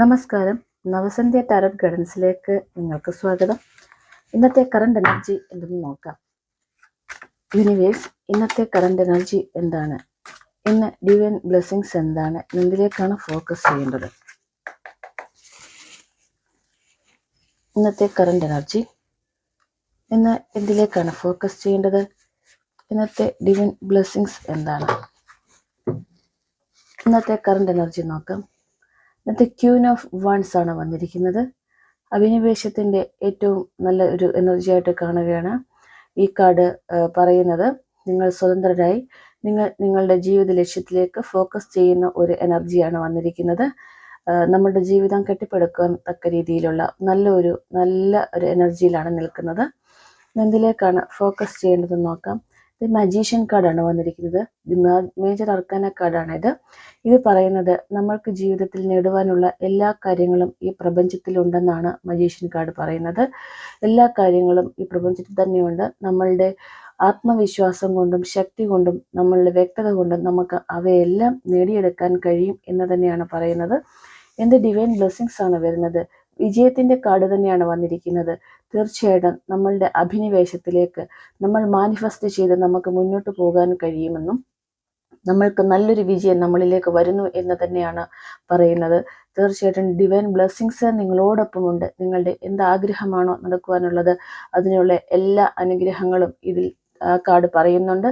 നമസ്കാരം. നവസന്ധ്യ ടാരറ്റ് ഗൈഡൻസിലേക്ക് നിങ്ങൾക്ക് സ്വാഗതം. ഇന്നത്തെ കറണ്ട് എനർജി എന്തെന്ന് നോക്കാം. യൂണിവേഴ്സ് ഇന്നത്തെ കറണ്ട് എനർജി എന്താണ്? ഇന്ന് ഡിവൈൻ ബ്ലെസ്സിങ്സ് എന്താണ്? എന്തിലേക്കാണ് ഫോക്കസ് ചെയ്യേണ്ടത്? ഇന്നത്തെ കറണ്ട് എനർജി ഇന്ന് എന്തിലേക്കാണ് ഫോക്കസ് ചെയ്യേണ്ടത്? ഇന്നത്തെ ഡിവൈൻ ബ്ലെസ്സിങ്സ് എന്താണ്? ഇന്നത്തെ കറണ്ട് എനർജി നോക്കാം. ഇന്നത്തെ ക്യൂൻ ഓഫ് വൺസ് ആണ് വന്നിരിക്കുന്നത്. അഭിനിവേശത്തിന്റെ ഏറ്റവും നല്ല ഒരു എനർജി ആയിട്ട് കാണുകയാണ് ഈ കാർഡ് പറയുന്നത്. നിങ്ങൾ സ്വതന്ത്രരായി നിങ്ങൾ നിങ്ങളുടെ ജീവിത ലക്ഷ്യത്തിലേക്ക് ഫോക്കസ് ചെയ്യുന്ന ഒരു എനർജിയാണ് വന്നിരിക്കുന്നത്. നമ്മുടെ ജീവിതം കെട്ടിപ്പടുക്കാൻ തക്ക രീതിയിലുള്ള നല്ലൊരു നല്ല ഒരു എനർജിയിലാണ് നിൽക്കുന്നത്. എന്തിലേക്കാണ് ഫോക്കസ് ചെയ്യേണ്ടതെന്ന് നോക്കാം. ഇത് മജീഷ്യൻ കാർഡാണ് വന്നിരിക്കുന്നത്. മേജർ അർക്കാന കാർഡാണ് ഇത്. ഇത് പറയുന്നത് നമ്മൾക്ക് ജീവിതത്തിൽ നേടുവാനുള്ള എല്ലാ കാര്യങ്ങളും ഈ പ്രപഞ്ചത്തിലുണ്ടെന്നാണ് മജീഷ്യൻ കാർഡ് പറയുന്നത്. എല്ലാ കാര്യങ്ങളും ഈ പ്രപഞ്ചത്തിൽ തന്നെയുണ്ട്. നമ്മളുടെ ആത്മവിശ്വാസം കൊണ്ടും ശക്തി കൊണ്ടും നമ്മളുടെ വ്യക്തത കൊണ്ടും നമുക്ക് അവയെല്ലാം നേടിയെടുക്കാൻ കഴിയും എന്ന് തന്നെയാണ് പറയുന്നത്. എന്ത് ഡിവൈൻ ബ്ലെസ്സിങ്സ് ആണ് വരുന്നത്. വിജയത്തിന്റെ കാട് തന്നെയാണ് വന്നിരിക്കുന്നത്. തീർച്ചയായിട്ടും നമ്മളുടെ അഭിനിവേശത്തിലേക്ക് നമ്മൾ മാനിഫെസ്റ്റ് ചെയ്ത് നമുക്ക് മുന്നോട്ട് പോകാൻ കഴിയുമെന്നും നമ്മൾക്ക് നല്ലൊരു വിജയം നമ്മളിലേക്ക് വരുന്നു എന്ന് തന്നെയാണ് പറയുന്നത്. തീർച്ചയായിട്ടും ഡിവൈൻ ബ്ലെസ്സിങ്സ് നിങ്ങളോടൊപ്പമുണ്ട്. നിങ്ങളുടെ എന്ത് ആഗ്രഹമാണോ നടക്കുവാനുള്ളത് അതിനുള്ള എല്ലാ അനുഗ്രഹങ്ങളും ഇതിൽ കാർഡ് പറയുന്നുണ്ട്.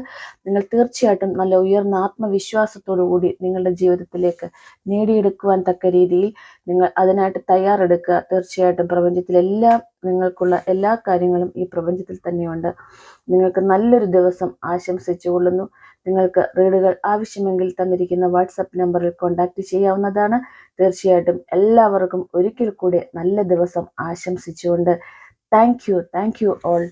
നിങ്ങൾ തീർച്ചയായിട്ടും നല്ല ഉയർന്ന ആത്മവിശ്വാസത്തോടു കൂടി നിങ്ങളുടെ ജീവിതത്തിലേക്ക് നേടിയെടുക്കുവാൻ തക്ക രീതിയിൽ നിങ്ങൾ അതിനായിട്ട് തയ്യാറെടുക്കുക. തീർച്ചയായിട്ടും പ്രപഞ്ചത്തിലെല്ലാം നിങ്ങൾക്കുള്ള എല്ലാ കാര്യങ്ങളും ഈ പ്രപഞ്ചത്തിൽ തന്നെയുണ്ട്. നിങ്ങൾക്ക് നല്ലൊരു ദിവസം ആശംസിച്ചുകൊള്ളുന്നു നിങ്ങൾക്ക് റീഡുകൾ ആവശ്യമെങ്കിൽ തന്നിരിക്കുന്ന വാട്സപ്പ് നമ്പറിൽ കോൺടാക്റ്റ് ചെയ്യാവുന്നതാണ്. തീർച്ചയായിട്ടും എല്ലാവർക്കും ഒരിക്കൽ കൂടി നല്ല ദിവസം ആശംസിച്ചുകൊണ്ട്. Thank you thank you all.